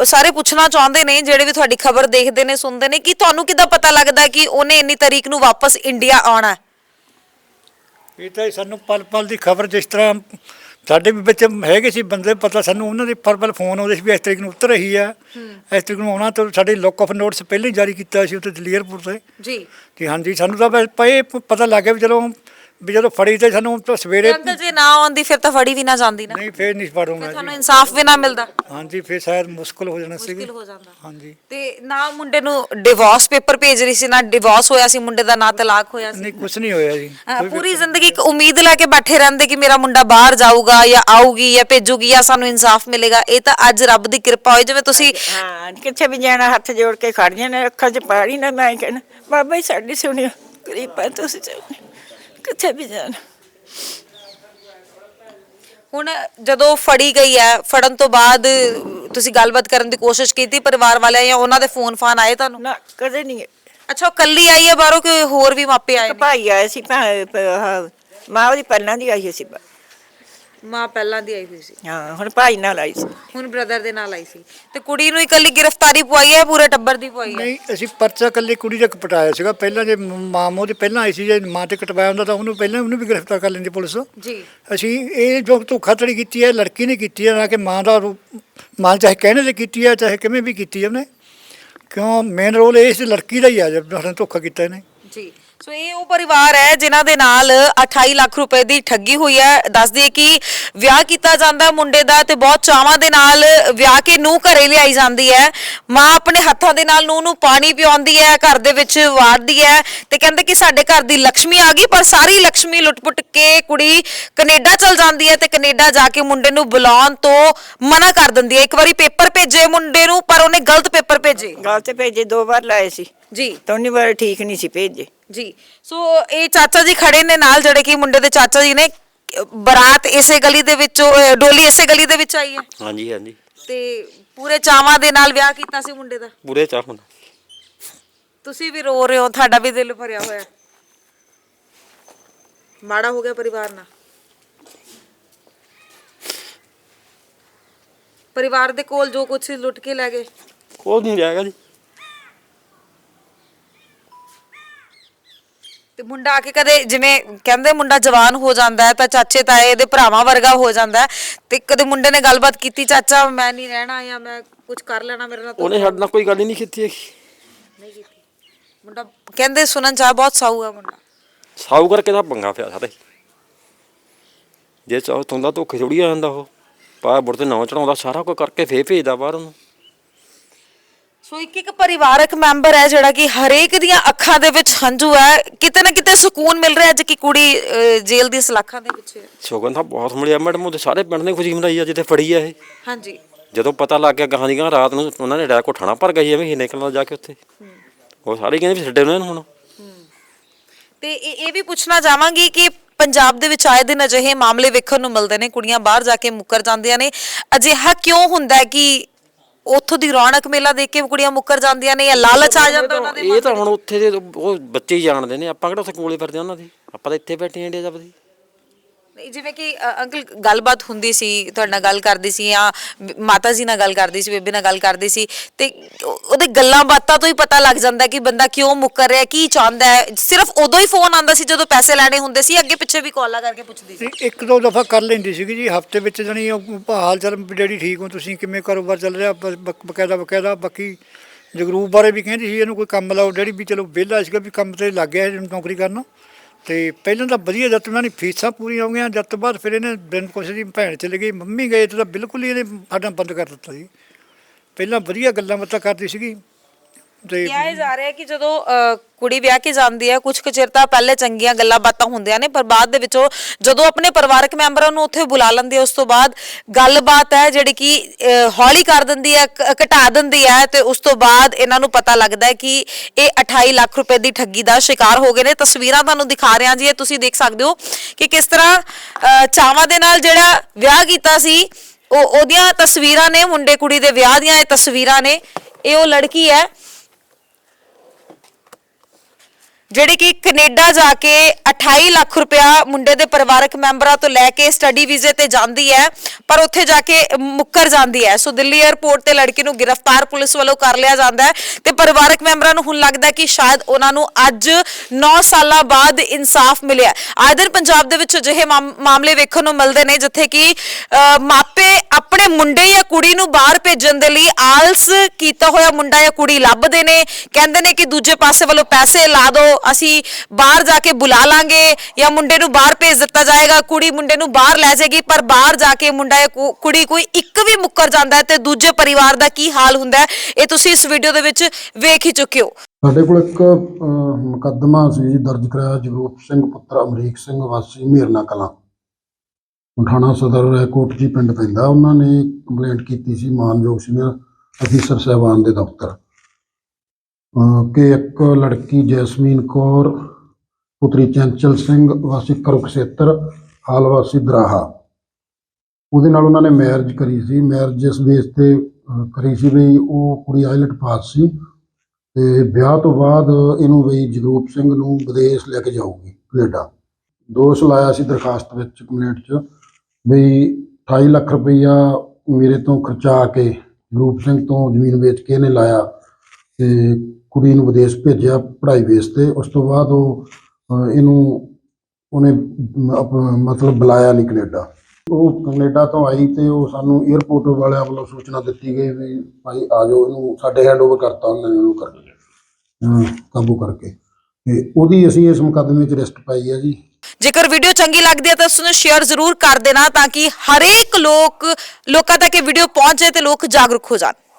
ਅ, ਸਾਰੇ ਪੁੱਛਣਾ ਚਾਹੁੰਦੇ ਨੇ ਜਿਹੜੇ ਵੀ ਤੁਹਾਡੀ ਖਬਰ ਦੇਖਦੇ ਨੇ ਸੁਣਦੇ ਨੇ ਕਿ ਤੁਹਾਨੂੰ ਕਿੱਦਾਂ ਪਤਾ ਲੱਗਦਾ ਕਿ ਉਹਨੇ ਇੰਨੀ ਤਾਰੀਖ ਨੂੰ ਵਾਪਸ ਇੰਡੀਆ ਆਉਣਾ? ਹੈ? ਇਹ ਤਾਂ ਸਾਨੂੰ ਪਲ ਪਲ ਦੀ ਖਬਰ ਜਿਸ ਤਰ੍ਹਾਂ ਸਾਡੇ ਵੀ ਵਿੱਚ ਹੈਗੇ ਸੀ ਬੰਦੇ ਪਤਾ ਸਾਨੂੰ ਉਹਨਾਂ ਦੇ ਪਲ ਪਲ ਫੋਨ ਆਉਂਦੇ ਸੀ ਵੀ ਇਸ ਤਰੀਕ ਨੂੰ ਉਤਰ ਰਹੀ ਆ। ਇਸ ਤਰੀਕ ਨੂੰ ਆਉਣਾ ਤਾਂ ਸਾਡੇ ਲੋਕ ਆਫ ਨੋਟਸ ਪਹਿਲਾਂ ਹੀ ਜਾਰੀ ਕੀਤਾ ਸੀ ਉੱਥੇ ਦਿੱਲੀ 에ਅਰਪੋਰਟ ਤੇ। ਜੀ। ਕਿ ਹਾਂਜੀ ਸਾਨੂੰ ਤਾਂ ਬਸ ਪਏ ਪਤਾ ਲੱਗ ਗਿਆ ਵੀ ਚਲੋ ਵੀ ਜਦੋਂ ਫੜੀ ਤੇ ਸਾਨੂੰ ਤਾਂ ਸਵੇਰੇ ਅੰਕਲ ਜੇ ਨਾ ਆਉਂਦੀ ਫਿਰ ਤਾਂ ਫੜੀ ਵੀ ਨਾ ਜਾਂਦੀ ਨਾ। ਨਹੀਂ ਫੇਰ ਨਹੀਂ ਪੜੂੰਗਾ ਫਿਰ ਤੁਹਾਨੂੰ ਜੀ ਇਨਸਾਫ ਵੀ ਨਾ ਮਿਲਦਾ। ਹਾਂਜੀ ਫੇਰ ਸ਼ਾਇਦ ਮੁਸ਼ਕਲ ਹੋ ਜਾਣਾ ਸੀ ਮੁਸ਼ਕਿਲ ਹੋ ਜਾਂਦਾ। ਹਾਂਜੀ। ਤੇ ਨਾ ਮੁੰਡੇ ਨੂੰ ਡਿਵੋਰਸ ਪੇਪਰ ਭੇਜ ਰਹੀ ਸੀ ਨਾ ਡਿਵੋਰਸ ਹੋਇਆ ਸੀ ਮੁੰਡੇ ਦਾ ਨਾ ਤਲਾਕ ਹੋਇਆ ਸੀ। ਨਹੀਂ ਕੁਝ ਨਹੀਂ ਹੋਇਆ ਜੀ। ਅਹ ਪੂਰੀ ਜ਼ਿੰਦਗੀ ਇੱਕ ਉਮੀਦ ਲੈ ਕੇ ਬੈਠੇ ਰਹਿੰਦੇ ਕਿ ਮੇਰਾ ਮੁੰਡਾ ਬਾਹਰ ਜਾਊਗਾ ਜਾਂ ਆਊਗੀ ਜਾਂ ਭੇਜੂਗੀ ਜਾਂ ਸਾਨੂੰ ਇਨਸਾਫ ਮਿਲੇਗਾ ਇਹ ਤਾਂ ਅੱਜ ਰੱਬ ਦੀ ਕਿਰਪਾ ਹੋਈ ਜਿਵੇਂ ਤੁਸੀਂ ਹਾਂ ਕਿੱਥੇ ਵੀ ਜਾਣਾ ਹੱਥ ਜੋੜ ਕੇ ਖੜ ਜਾਣਾ ਅੱਖਾਂ 'ਚ ਪਾਣੀ ਨਾ ਮੈਂ ਕਹਿਣਾ ਬਾਬਾ ਜੀ ਸਾਡੀ ਸੁਣਿਓ ਗਰੀਬਾਂ ਤੁਸੀਂ ਸੁਣਿਓ ਕਿੱਥੇ ਵੀ ਜਾਣਾ। ਹੁਣ ਜਦੋਂ ਫੜੀ ਗਈ ਹੈ ਫੜਨ ਤੋਂ ਬਾਅਦ ਤੁਸੀਂ ਗੱਲਬਾਤ ਕਰਨ ਦੀ ਕੋਸ਼ਿਸ਼ ਕੀਤੀ ਪਰਿਵਾਰ ਵਾਲਿਆਂ ਜਾਂ ਉਹਨਾਂ ਦੇ ਫੋਨ ਫਾਨ ਆਏ ਤੁਹਾਨੂੰ? ਨਾ ਕਦੇ ਨਹੀਂ। ਅੱਛਾ ਉਹ ਕੱਲੀ ਆਈ ਹੈ ਬਾਹਰੋਂ ਕਿ ਹੋਰ ਵੀ ਮਾਪੇ ਆਏ ਨੇ? ਭਾਈ ਆਇਆ ਸੀ ਭਾ ਪ- ਆਹ, ਮਾਂ ਉਹਦੀ ਪਹਿਲਾਂ ਦੀ ਆਈ ਸੀ ਮਾਂ ਪਹਿਲਾਂ ਦੀ ਆਈ ਹੋਈ ਸੀ। ਹਾਂ ਹੁਣ ਭਾਈ ਨਾਲ ਆਈ ਸੀ। ਹੁਣ ਬ੍ਰਦਰ ਦੇ ਨਾਲ ਆਈ ਸੀ। ਤੇ ਕੁੜੀ ਨੂੰ ਇਕੱਲੀ ਗ੍ਰਿਫਤਾਰੀ ਪਵਾਈ ਹੈ ਪੂਰੇ ਟੱਬਰ ਦੀ ਪਵਾਈ ਹੈ? ਨਹੀਂ ਅਸੀਂ ਪਰਚਾ ਕੱਲੀ ਕੁੜੀ ਦਾ ਕਟਾਇਆ ਸੀਗਾ। ਪਹਿਲਾਂ ਜੇ ਮਾਮੋ ਦੇ ਪਹਿਲਾਂ ਆਈ ਸੀ ਜੇ ਮਾਂ ਤੇ ਕਟਵਾਇਆ ਹੁੰਦਾ ਤਾਂ ਉਹਨੂੰ ਪਹਿਲਾਂ ਉਹਨੂੰ ਵੀ ਗ੍ਰਿਫਤਾਰ ਕਰ ਲੈਂਦੀ ਪੁਲਿਸ। ਜੀ। ਅਸੀਂ ਇਹ ਜੋ ਧੋਖਾਧੜੀ ਕੀਤੀ ਹੈ ਲੜਕੀ ਨੇ ਕੀਤੀ ਹੈ ਨਾ ਕਿ ਮਾਂ ਦਾ ਮਾਂ ਚਾਹੇ ਕਹਿਣੇ ਤੇ ਕੀਤੀ ਹੈ ਚਾਹੇ ਕਿਵੇਂ ਵੀ ਕੀਤੀ ਹੈ ਉਹਨੇ। ਕਿਉਂ? ਮੇਨ ਰੋਲ ਇਸ ਲੜਕੀ ਦਾ ਹੀ ਆ ਜਦ ਧੋਖਾ ਕੀਤਾ ਇਹਨੇ। ਜੀ। ਸੋ ਇਹ ਉਹ ਪਰਿਵਾਰ ਹੈ ਜਿਨ੍ਹਾਂ ਦੇ ਨਾਲ 28 ਲੱਖ ਰੁਪਏ ਦੀ ਠੱਗੀ ਹੋਈ ਹੈ। ਦੱਸ ਕਿ ਵਿਆਹ ਕੀਤਾ ਜਾਂਦਾ ਮੁੰਡੇ ਦਾ ਤੇ ਬਹੁਤ ਚਾਵਾਂ ਦੇ ਨਾਲ ਵਿਆਹ ਕੇ ਨੂੰ ਘਰੇ ਲਿਆਈ ਜਾਂਦੀ ਹੈ। ਮਾਂ ਆਪਣੇ ਹੱਥਾਂ ਦੇ ਨਾਲ ਨੂੰ ਨੂੰ ਪਾਣੀ ਪਿਆਉਂਦੀ ਹੈ ਘਰ ਦੇ ਵਿੱਚ ਵਾੜਦੀ ਹੈ ਤੇ ਕਹਿੰਦੇ ਕਿ ਸਾਡੇ ਘਰ ਦੀ ਲక్ష్ਮੀ ਆ ਗਈ ਪਰ ਸਾਰੀ ਲక్ష్ਮੀ ਲੁੱਟਪੁੱਟ ਕੇ ਕੁੜੀ ਕੈਨੇਡਾ ਚਲ ਜਾਂਦੀ ਹੈ ਤੇ ਕੈਨੇਡਾ ਜਾ ਕੇ ਮੁੰਡੇ ਨੂੰ ਬੁਲਾਉਣ ਤੋਂ ਮਨਾ ਕਰ ਦਿੰਦੀ ਹੈ। ਇੱਕ ਵਾਰੀ ਪੇਪਰ ਭੇਜੇ ਮੁੰਡੇ ਨੂੰ ਪਰ ਉਹਨੇ ਗਲਤ ਪੇਪਰ ਭੇਜੇ। ਗਲਤ ਭੇਜੇ ਦੋ ਵਾਰ ਲਾਏ ਸੀ। ਜੀ। ਦੋਨੀ ਵਾਰ ਠੀਕ ਨਹੀਂ ਸੀ ਭੇਜੇ। ਜੀ। ਸੋ ਇਹ ਚਾਚਾ ਜੀ ਖੜੇ ਨੇ ਨਾਲ ਜਿਹੜੇ ਕਿ ਮੁੰਡੇ ਦੇ ਚਾਚਾ ਜੀ ਨੇ ਬਰਾਤ ਇਸੇ ਗਲੀ ਦੇ ਵਿੱਚੋਂ ਅਹ, ਡੋਲੀ ਇਸੇ ਗਲੀ ਦੇ ਵਿੱਚ ਆਈ ਹੈ। ਹਾਂਜੀ ਹਾਂਜੀ। ਤੇ ਪੂਰੇ ਚਾਵਾਂ ਦੇ ਨਾਲ ਵਿਆਹ ਕੀਤਾ ਸੀ ਮੁੰਡੇ ਦਾ? ਪੂਰੇ ਚਾਹ ਹੁਣ ਤੁਸੀਂ ਵੀ ਰੋ ਰਹੇ ਹੋ ਤੁਹਾਡਾ ਵੀ ਦਿਲ ਭਰਿਆ ਹੋਇਆ ਹੈ। ਮਾੜਾ ਹੋ ਗਿਆ ਪਰਿਵਾਰ ਨਾਲ? ਪਰਿਵਾਰ ਦੇ ਕੋਲ ਜੋ ਕੁਝ ਸੀ ਲੁੱਟ ਕੇ ਲੈ ਗਏ? ਕੋਈ ਨਹੀਂ ਜਾਏਗਾ ਜੀ। ਤੇ ਮੁੰਡਾ ਆ ਕੇ ਕਦੇ ਜਿਵੇਂ ਕਹਿੰਦੇ ਮੁੰਡਾ ਜਵਾਨ ਹੋ ਜਾਂਦਾ ਹੈ ਤਾਂ ਚਾਚੇ ਤਾਏ ਦੇ ਭਰਾਵਾਂ ਵਰਗਾ ਹੋ ਜਾਂਦਾ ਹੈ ਤੇ ਕਦੇ ਮੁੰਡੇ ਨੇ ਗੱਲਬਾਤ ਕੀਤੀ ਚਾਚਾ ਮੈਂ ਨਹੀਂ ਰਹਿਣਾ ਜਾਂ ਮੈਂ ਕੁਝ ਕਰ ਲੈਣਾ ਮੇਰੇ ਨਾਲ ਉਹਨੇ ਸਾਡੇ ਨਾਲ ਕੋਈ ਗੱਲ ਹੀ ਨਹੀਂ ਕੀਤੀ ਹੈਗੀ। ਨਹੀਂ ਕੀਤੀ। ਮੁੰਡਾ ਕਹਿੰਦੇ ਸੁਣਨ ਚ ਆ ਬਹੁਤ ਸਾਊ ਆ ਮੁੰਡਾ। ਸਾਊ ਕਰਕੇ ਤਾਂ ਪੰਗਾ ਪਿਆ ਸਾਰੇ ਜੇ ਚਾਹ ਤੁੰਦਾ ਧੋਖੇ ਥੋੜੀ ਆ ਜਾਂਦਾ ਉਹ। ਪਾ ਬੁੜ ਤੇ ਨਾਂ ਚੜਾਉਂਦਾ ਸਾਰਾ ਕੁਝ ਕਰਕੇ ਫੇਰ ਭੇਜਦਾ ਬਾਹਰ ਉਹਨੂੰ। ਸੋ ਇੱਕ ਇੱਕ ਪਰਿਵਾਰਕ ਮੈਂਬਰ ਹੈ ਜਿਹੜਾ ਕਿ ਹਰੇਕ ਦੀਆਂ ਅੱਖਾਂ ਦੇ ਵਿੱਚ ਹੰਝੂ ਹੈ। ਕਿਤੇ ਨਾ ਕਿਤੇ ਸਕੂਨ ਮਿਲ ਰਿਹਾ ਅੱਜ ਕਿ ਕੁੜੀ ਅਹ, ਜੇਲ੍ਹ ਦੀ ਸਲਾਖਾਂ ਦੇ ਵਿੱਚ। ਹੈ ਸ਼ੋਗਨ ਤਾਂ ਬਹੁਤ ਮਿਲਿਆ ਮੈਡਮ ਉਹਦੇ ਸਾਰੇ ਪਿੰਡ ਨੇ ਖੁਸ਼ੀ ਮਨਾਈ ਆ ਜਿੱਥੇ ਫੜੀ ਆ ਇਹ। ਹਾਂਜੀ। ਜਦੋਂ ਪਤਾ ਲੱਗ ਗਿਆ ਗਾਹਾਂ ਦੀ ਗਾਹਾਂ ਰਾਤ ਨੂੰ ਉਹਨਾਂ ਨੇ ਡਾਇਆ ਕੋਠਾਣਾ ਭਰ ਗਈ ਐਵੇਂ ਹੀ ਨਿਕਲਣਾ ਜਾ ਕੇ ਉੱਥੇ। ਉਹ ਸਾਰੇ ਕਹਿੰਦੇ ਵੀ ਛੱਡੇ ਉਹਨਾਂ ਨੂੰ ਹੁਣ। ਤੇ ਇਹ ਇਹ ਵੀ ਪੁੱਛਣਾ ਚਾਹਾਂਗੀ ਕਿ ਪੰਜਾਬ ਦੇ ਵਿੱਚ ਆਏ ਦਿਨ ਅਜਿਹੇ ਮਾਮਲੇ ਵੇਖਣ ਨੂੰ ਮਿਲਦੇ ਨੇ ਕੁੜੀਆਂ ਬਾਹਰ ਜਾ ਕੇ ਮੁੱਕਰ ਜਾਂਦੀਆਂ ਨੇ। ਅਜਿਹਾ ਕਿਉਂ ਹੁੰਦਾ ਹੈ ਕਿ ਉੱਥੋਂ ਦੀ ਰੌਣਕ ਮੇਲਾ ਦੇਖ ਕੇ ਕੁੜੀਆਂ ਮੁੱਕਰ ਜਾਂਦੀਆਂ ਨੇ ਜਾਂ ਲਾਲਚ ਆ ਜਾਂਦਾ ਉਹਨਾਂ ਦੇ ਇਹ ਤਾਂ ਹੁਣ ਉੱਥੇ ਦੇ ਉਹ ਬੱਚੇ ਹੀ ਜਾਣਦੇ ਨੇ ਆਪਾਂ ਕਿਹੜਾ ਉੱਥੇ ਕੋਲੇ ਫਿਰਦੇ ਉਹਨਾਂ ਦੇ? ਆਪਾਂ ਤਾਂ ਇੱਥੇ ਬੈਠੇ ਆਂ ਇੰਡੀਆ ਜਬ ਦੀ ਨਹੀਂ, ਜਿਵੇਂ ਕਿ ਅ, ਅੰਕਲ ਗੱਲਬਾਤ ਹੁੰਦੀ ਸੀ ਤੁਹਾਡੇ ਨਾਲ ਗੱਲ ਕਰਦੀ ਸੀ ਜਾਂ ਬ- ਮਾਤਾ ਜੀ ਨਾਲ ਗੱਲ ਕਰਦੀ ਸੀ ਬੇਬੇ ਨਾਲ ਗੱਲ ਕਰਦੀ ਸੀ ਤੇ ਉਹ- ਉਹਦੇ ਗੱਲਾਂ ਬਾਤਾਂ ਤੋਂ ਹੀ ਪਤਾ ਲੱਗ ਜਾਂਦਾ ਕਿ ਬੰਦਾ ਕਿਉਂ ਮੁੱਕਰ ਰਿਹਾ ਕੀ ਚਾਹੁੰਦਾ ਹੈ। ਸਿਰਫ ਉਦੋਂ ਹੀ ਫੋਨ ਆਉਂਦਾ ਸੀ ਜਦੋਂ ਪੈਸੇ ਲੈਣੇ ਹੁੰਦੇ ਸੀ ਅੱਗੇ ਪਿੱਛੇ ਵੀ ਕਾਲਾਂ ਕਰਕੇ ਪੁੱਛਦੀ ਸੀ। ਤੇ ਇੱਕ ਦੋ ਦਫਾ ਕਰ ਲੈਂਦੀ ਸੀਗੀ ਜੀ ਹਫ਼ਤੇ ਵਿੱਚ ਜਣੀ ਹਾਲ ਚਾਲ ਡੈਡੀ ਠੀਕ ਹੋ ਤੁਸੀਂ ਕਿਵੇਂ ਕਾਰੋਬਾਰ ਚੱਲ ਰਿਹਾ ਬ- ਬ- ਬਕਾਇਦਾ ਬਕਾਇਦਾ ਬਾਕੀ ਜਗਰੂਪ ਬਾਰੇ ਵੀ ਕਹਿੰਦੀ ਸੀ ਇਹਨੂੰ ਕੋਈ ਕੰਮ ਲਾਓ ਡੈਡੀ ਵੀ ਚਲੋ ਵਿਹਲਾ ਸੀਗਾ ਵੀ ਕੰਮ ਤੇ ਲੱਗ ਗਿਆ ਇਹ ਨੌਕਰੀ ਕਰਨ ਤੇ ਪਹਿਲਾਂ ਤਾਂ ਵਧੀਆ ਜਦ ਉਹਨਾਂ ਦੀ ਫੀਸਾਂ ਪੂਰੀਆਂ ਹੋ ਗਈਆਂ, ਜਦ ਤੋਂ ਬਾਅਦ ਫਿਰ ਇਹਨੇ ਦਿਨ ਕੁਛ ਦੀ ਭੈਣ ਚਲੇ ਗਈ, ਮੰਮੀ ਗਏ ਤੇ ਤਾਂ ਬਿਲਕੁਲ ਹੀ ਇਹਨੇ ਸਾਡਾ ਬੰਦ ਕਰ ਦਿੱਤਾ ਜੀ। ਪਹਿਲਾਂ ਵਧੀਆ ਗੱਲਾਂ ਬਾਤਾਂ ਕਰਦੀ ਸੀਗੀ। ਤੇ ਕਿਹਾ ਇਹ ਜਾ ਰਿਹਾ ਹੈ ਕਿ ਜਦੋਂ ਅ, ਕੁੜੀ ਵਿਆਹ ਕੇ ਜਾਂਦੀ ਹੈ ਕੁਝ ਕੁ ਚਿਰ ਤਾਂ ਪਹਿਲੇ ਚੰਗੀਆਂ ਗੱਲਾਂ ਬਾਤਾਂ ਹੁੰਦੀਆਂ ਨੇ ਪਰ ਬਾਅਦ ਦੇ ਵਿੱਚ ਉਹ ਜਦੋਂ ਆਪਣੇ ਪਰਿਵਾਰਕ ਮੈਂਬਰਾਂ ਨੂੰ ਉੱਥੇ ਬੁਲਾ ਲੈਂਦੀ ਹੈ ਉਸ ਤੋਂ ਬਾਅਦ ਗੱਲਬਾਤ ਹੈ ਜਿਹੜੀ ਕਿ ਅ, ਹੌਲੀ ਕਰ ਦਿੰਦੀ ਹੈ ਕ- ਘਟਾ ਦਿੰਦੀ ਹੈ ਤੇ ਉਸ ਤੋਂ ਬਾਅਦ ਇਹਨਾਂ ਨੂੰ ਪਤਾ ਲੱਗਦਾ ਹੈ ਕਿ ਇਹ 28 ਲੱਖ ਰੁਪਏ ਦੀ ਠੱਗੀ ਦਾ ਸ਼ਿਕਾਰ ਹੋ ਗਏ ਨੇ। ਤਸਵੀਰਾਂ ਤੁਹਾਨੂੰ ਦਿਖਾ ਰਿਹਾ ਜੀ ਇਹ ਤੁਸੀਂ ਦੇਖ ਸਕਦੇ ਹੋ ਕਿ ਕਿਸ ਤਰ੍ਹਾਂ ਅ, ਚਾਵਾਂ ਦੇ ਨਾਲ ਜਿਹੜਾ ਵਿਆਹ ਕੀਤਾ ਸੀ ਉਹ ਉਹਦੀਆਂ ਤਸਵੀਰਾਂ ਨੇ ਮੁੰਡੇ ਕੁੜੀ ਦੇ ਵਿਆਹ ਦੀਆਂ ਇਹ ਤਸਵੀਰਾਂ ਨੇ। ਇਹ ਉਹ ਲੜਕੀ ਹੈ ਜਿਹੜੇ ਕਿ ਕੈਨੇਡਾ ਜਾ ਕੇ 28 ਲੱਖ ਰੁਪਇਆ ਮੁੰਡੇ ਦੇ ਪਰਿਵਾਰਕ ਮੈਂਬਰਾਂ ਤੋਂ ਲੈ ਕੇ ਸਟੱਡੀ ਵੀਜ਼ੇ ਤੇ ਜਾਂਦੀ ਹੈ, ਪਰ ਉੱਥੇ ਜਾ ਕੇ ਮੁੱਕਰ ਜਾਂਦੀ ਹੈ। ਸੋ ਦਿੱਲੀ 에ਅਰਪੋਰਟ ਤੇ ਲੜਕੀ ਨੂੰ ਗ੍ਰਿਫਤਾਰ ਪੁਲਿਸ ਵੱਲੋਂ ਕਰ ਲਿਆ ਜਾਂਦਾ ਹੈ ਤੇ ਪਰਿਵਾਰਕ ਮੈਂਬਰਾਂ ਨੂੰ ਹੁਣ ਲੱਗਦਾ ਕਿ ਸ਼ਾਇਦ ਉਹਨਾਂ ਨੂੰ ਅੱਜ 9 ਸਾਲਾਂ ਬਾਅਦ ਇਨਸਾਫ ਮਿਲਿਆ ਆਏ ਪੰਜਾਬ ਦੇ ਵਿੱਚ ਅਜਿਹੇ ਮਾਮ- ਮਾਮਲੇ ਵੇਖਣ ਨੂੰ ਮਿਲਦੇ ਨੇ, ਜਿੱਥੇ ਕਿ ਮਾਪੇ ਆਪਣੇ ਮੁੰਡੇ ਜਾਂ ਕੁੜੀ ਨੂੰ ਬਾਹਰ ਭੇਜਣ ਦੇ ਲਈ ਆਲਸ ਕੀਤਾ ਹੋਇਆ ਮੁੰਡਾ ਜਾਂ ਕੁੜੀ ਲੱਭਦੇ ਨੇ। ਕਹਿੰਦੇ ਨੇ ਕਿ ਦੂਜੇ ਪਾਸੇ ਵੱਲੋਂ ਪੈਸੇ ਲਾ ਦਿਓ ਅਸੀਂ ਬਾਹਰ ਜਾ ਕੇ ਬੁਲਾ ਲਾਂਗੇ ਜਾਂ ਮੁੰਡੇ ਨੂੰ ਬਾਹਰ ਭੇਜ ਦਿੱਤਾ ਜਾਏਗਾ, ਕੁੜੀ ਮੁੰਡੇ ਨੂੰ ਬਾਹਰ ਲੈ ਜਾਏਗੀ, ਪਰ ਬਾਹਰ ਜਾ ਕੇ ਮੁੰਡਾ ਜਾਂ ਕੁੜੀ ਕੋਈ ਇੱਕ ਵੀ ਮੁੱਕਰ ਜਾਂਦਾ ਹੈ ਤੇ ਦੂਜੇ ਪਰਿਵਾਰ ਦਾ ਕੀ ਹਾਲ ਹੁੰਦਾ ਹੈ, ਇਹ ਤੁਸੀਂ ਇਸ ਵੀਡੀਓ ਦੇ ਵਿੱਚ ਵੇਖ ਹੀ ਚੁੱਕੇ ਹੋ। ਸਾਡੇ ਕੋਲ ਇੱਕ ਮੁਕੱਦਮਾ ਸੀ ਦਰਜ ਕਰਾਇਆ ਜਗਰੂਪ ਸਿੰਘ ਪੁੱਤਰ ਅਮਰੀਕ ਸਿੰਘ ਵਾਸੀ, ਮੀਰਨਾ ਕਲਾਂ। ਥਾਣਾ ਸਦਰ ਰੈਕੋਟ ਜੀ ਪਿੰਡ ਪੈਂਦਾ ਉਹਨਾਂ ਨੇ ਕੰਪਲੇਂਟ ਕੀਤੀ ਸੀ ਮਾਨਯੋਗ ਸੀਨੀਅਰ ਅਫੀਸਰ ਸਾਹਿਬਾਨ ਦੇ ਦਫ਼ਤਰ। ਅਹ, ਕਿ ਇੱਕ ਲੜਕੀ ਜੈਸਮੀਨ ਕੌਰ ਪੁੱਤਰੀ ਚੰਚਲ ਸਿੰਘ ਵਾਸੀ ਕਰੁਕਸੇਤਰ ਹਾਲ ਵਾਸੀ ਦਰਾਹਾ ਉਹਦੇ ਨਾਲ ਉਹਨਾਂ ਨੇ ਮੈਰਿਜ ਕਰੀ ਸੀ। ਮੈਰਿਜ ਇਸ ਬੇਸ ਤੇ ਕਰੀ ਸੀ ਵੀ ਉਹ ਕੁੜੀ ਆਇਲਟ ਪਾਸ ਸੀ ਤੇ ਵਿਆਹ ਤੋਂ ਬਾਅਦ ਇਹਨੂੰ ਬਈ ਜਗਰੂਪ ਸਿੰਘ ਨੂੰ ਵਿਦੇਸ਼ ਲੈ ਕੇ ਜਾਊਗੀ ਕੈਨੇਡਾ। ਦੋਸ਼ ਲਾਇਆ ਸੀ ਦਰਖਾਸਤ ਵਿੱਚ ਕੰਪਲੇਂਟ 'ਚ। ਬਈ 28 ਲੱਖ ਰੁਪਈਆ ਮੇਰੇ ਤੋਂ ਖਰਚਾ ਕੇ ਰੂਪ ਸਿੰਘ ਤੋਂ ਜ਼ਮੀਨ ਵੇਚ ਕੇ ਇਹਨੇ ਲਾਇਆ ਤੇ ਕੁੜੀ ਨੂੰ ਵਿਦੇਸ਼ ਭੇਜਿਆ ਪੜ੍ਹਾਈ ਬੇਸ ਤੇ। ਉਸ ਤੋਂ ਬਾਅਦ ਉਹ ਅਹ, ਇਹਨੂੰ ਉਹਨੇ ਅਪ- ਮਤਲਬ ਬੁਲਾਇਆ ਨਹੀਂ ਕੈਨੇਡਾ। ਉਹ ਕੈਨੇਡਾ ਤੋਂ ਆਈ ਤੇ ਉਹ ਸਾਨੂੰ 에ਅਰਪੋਰਟ ਵਾਲਿਆਂ ਵੱਲੋਂ ਸੂਚਨਾ ਦਿੱਤੀ ਗਈ ਵੀ ਭਾਈ ਆ ਜਾਓ ਇਹਨੂੰ ਸਾਡੇ ਹੈਂਡਓਵਰ ਕਰਤਾ ਉਹਨਾਂ ਨੇ ਇਹਨੂੰ ਕਰ ਅਹ ਕਾਬੂ ਕਰਕੇ। ਤੇ ਉਹਦੀ ਅਸੀਂ ਇਸ ਮੁਕੱਦਮੇ 'ਚ ਰਿਸਟ ਪਾਈ ਹੈ ਜੀ। ਜੇਕਰ ਵੀਡੀਓ ਚੰਗੀ ਲੱਗਦੀ ਹੈ ਤਾਂ ਉਸ ਨੂੰ ਸ਼ੇਅਰ ਜ਼ਰੂਰ ਕਰ ਦੇਣਾ ਤਾਂ ਕਿ ਹਰੇਕ ਲੋਕ, ਲੋਕਾਂ ਤੱਕ ਇਹ ਵੀਡੀਓ ਪਹੁੰਚੇ ਤੇ ਲੋਕ ਜਾਗਰੂਕ ਹੋ ਜਾਣ।